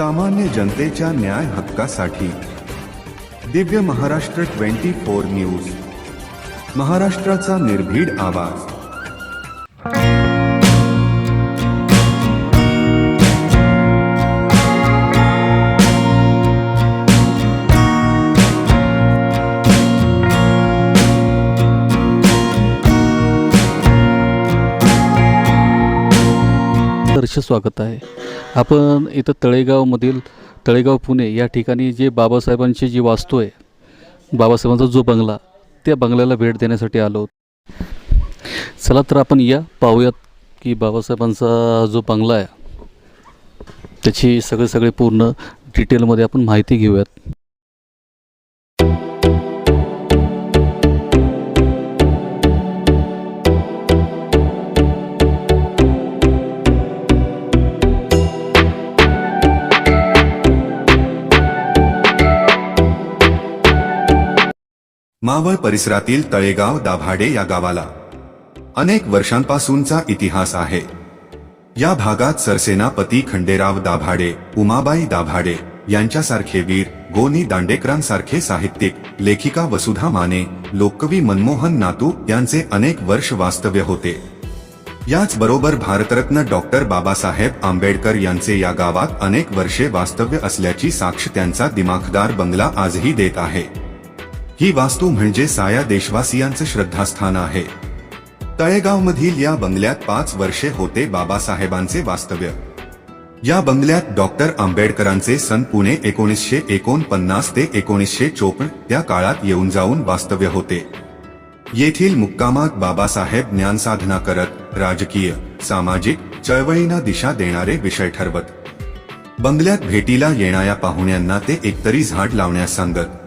सामान्य जनतेच्या न्याय हक्कासाठी. Divya Maharashtra twenty four news. महाराष्ट्राचा निर्भीड आवाज. हर्ष स्वागत आहे. आपण इथं तळेगावमधील तळेगाव पुणे या ठिकाणी जे बाबासाहेबांची जी वास्तू आहे बाबासाहेबांचा जो बंगला त्या बंगल्याला भेट देण्यासाठी आलो चला तर आपण या पाहूयात की बाबासाहेबांचा जो बंगला आहे त्याची सगळे सगळे पूर्ण डिटेलमध्ये आपण माहिती घेऊयात. मावळ परिसरातील तळेगाव दाभाडे या गावाला अनेक वर्षांपासूनचा इतिहास आहे. या भागात सरसेनापती खंडेराव दाभाडे उमाबाई दाभाडे यांच्यासारखे वीर गोनी दांडेकरांसारखे साहित्यिक लेखिका वसुधा माने लोककवी मनमोहन नातू यांचे अनेक वर्ष वास्तव्य होते. याचबरोबर भारतरत्न डॉक्टर बाबासाहेब आंबेडकर यांचे या गावात अनेक वर्षे वास्तव्य असल्याची साक्ष त्यांचा दिमाखदार बंगला आजही देत आहे. ही वास्तू म्हणजे साया देशवासियांचं श्रद्धास्थान आहे. तळेगाव मधील या बंगल्यात पाच वर्षे होते बाबासाहेबांचे वास्तव्य. या बंगल्यात डॉक्टर आंबेडकरांचे सन पुणे एकोणीसशे एकोणपन्नास ते एकोणीसशे चोपन्न त्या काळात येऊन जाऊन वास्तव्य होते. येथील मुक्कामात बाबासाहेब ज्ञानसाधना करत राजकीय सामाजिक चळवळींना दिशा देणारे विषय ठरवत. बंगल्यात भेटीला येणाऱ्या पाहुण्यांना ते एकतरी झाड लावण्यास सांगत.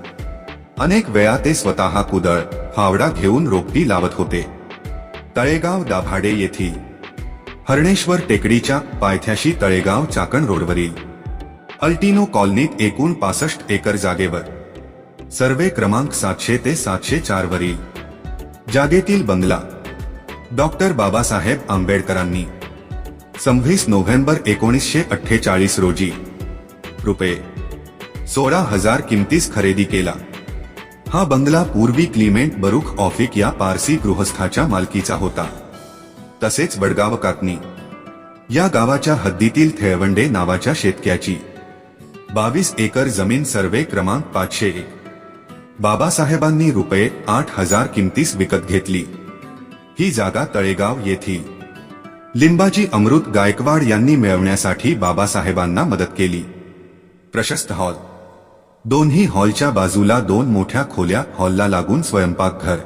अनेक वेळा ते स्वतः कुदळ फावडा घेऊन रोपटी लावत होते. तळेगाव दाभाडे येथील हरणेश्वर टेकडीच्या पायथ्याशी तळेगाव चाकण रोडवरील अल्टिनो कॉलनीत एकूण पासष्ट एकर जागेवर सर्वे क्रमांक सातशे ते सातशे चार वरील जागेतील बंगला. डॉक्टर बाबासाहेब आंबेडकरांनी सव्वीस नोव्हेंबर एकोणीसशे अठ्ठेचाळीस रोजी रुपये सोळा हजार किमतीस खरेदी केला. हा बंगला पूर्वी क्लिमेंट बरुख ऑफिक या पारसी गृहस्थाच्या मालकीचा होता. तसेच वडगाव कातनी या गावाच्या हद्दीतील थेळवंडे नावाच्या शेतक्याची. बावीस एकर जमीन सर्वे क्रमांक पाचशे एक. बाबासाहेबांनी रुपये आठ हजार किमतीस विकत घेतली. ही जागा तळेगाव येथील. लिंबाजी अमृत गायकवाड यांनी मिळवण्यासाठी बाबासाहेबांना मदत केली. प्रशस्त हॉल. दोन्ही हॉलच्या बाजूला दोन मोठ्या खोल्या हॉलला लागून स्वयंपाकघर.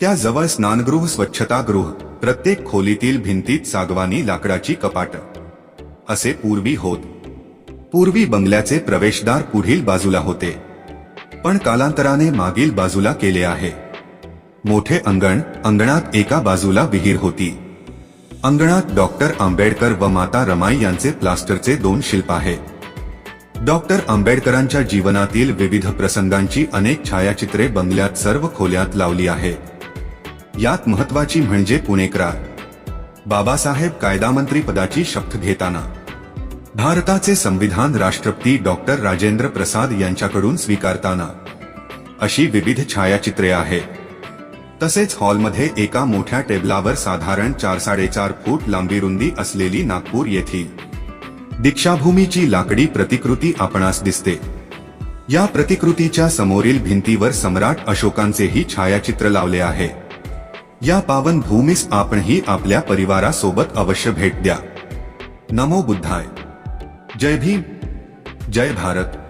त्याजवळ स्नानगृह स्वच्छतागृह प्रत्येक खोलीतील भिंतीत सागवानी लाकडाची कपाट. असे पूर्वी होत. पूर्वी बंगल्याचे प्रवेशद्वार पुढील बाजूला होते. पण कालांतराने मागील बाजूला केले आहे. मोठे अंगण अंगणात एका बाजूला विहीर होती. अंगणात डॉक्टर आंबेडकर व माता रमाई यांचे प्लास्टरचे दोन शिल्प आहेत डॉक्टर आंबेडकरांच्या जीवनातील विविध प्रसंगांची अनेक छायाचित्रे बंगल्यात सर्व खोल्यात लावली आहेत यात महत्वाची म्हणजे पुणेकरार बाबासाहेब कायदामंत्री पदाची शपथ घेताना. भारताचे संविधान राष्ट्रपती डॉक्टर राजेंद्र प्रसाद यांच्याकडून स्वीकारताना. अशी विविध छायाचित्रे आहेत. तसेच हॉलमध्ये एका मोठ्या टेबलावर साधारण चार साडेचार फूट लांबी रुंदी असलेली नागपूर येथील दीक्षाभूमीची लाकडी प्रतिकृती आपणास दिसते. या प्रतिकृतीच्या समोरील भिंतीवर सम्राट अशोकांचेही छायाचित्र लावले आहे. या पावन भूमीस आपणही आपल्या परिवारासोबत अवश्य भेट द्या. नमो बुद्धाय. जय भीम. जय भारत.